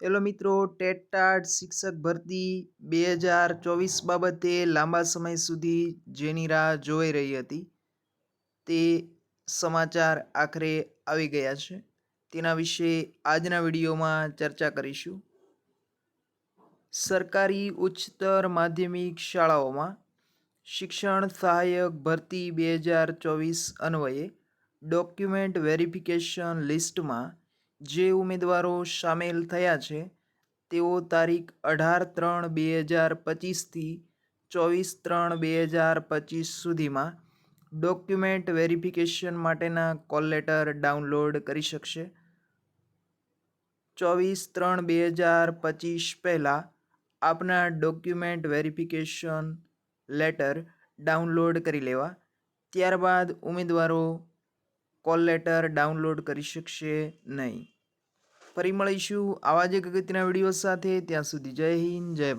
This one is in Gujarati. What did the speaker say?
હેલો મિત્રો, ટેટ ટાટ, શિક્ષક ભરતી, બે હજાર ચોવીસ બાબતે લાંબા સમય સુધી જેની રાહ જોઈ રહી હતી તે સમાચાર આખરે આવી ગયા છે. તેના વિશે આજના વિડીયોમાં ચર્ચા કરીશું. સરકારી ઉચ્ચતર માધ્યમિક શાળાઓમાં શિક્ષણ સહાયક ભરતી બે હજાર ચોવીસ અન્વયે ડોક્યુમેન્ટ વેરિફિકેશન લિસ્ટમાં જે ઉમેદવારો સામેલ થયા છે, તેઓ તારીખ અઢાર ત્રણ બે હજાર પચીસથી ચોવીસ ત્રણ બે હજાર પચીસ સુધીમાં ડોક્યુમેન્ટ વેરિફિકેશન માટેના કોલ લેટર ડાઉનલોડ કરી શકશે. ચોવીસ ત્રણ બે હજાર પચીસ પહેલાં આપના ડોક્યુમેન્ટ વેરિફિકેશન લેટર ડાઉનલોડ કરી લેવા. ત્યારબાદ ઉમેદવારો કોલ લેટર, ડાઉનલોડ કરી શકશે નહીં. ફરી મળીશું આવા જ એક અગત્યના વીડિયો સાથે. ત્યાં સુધી જય હિન્દ, જય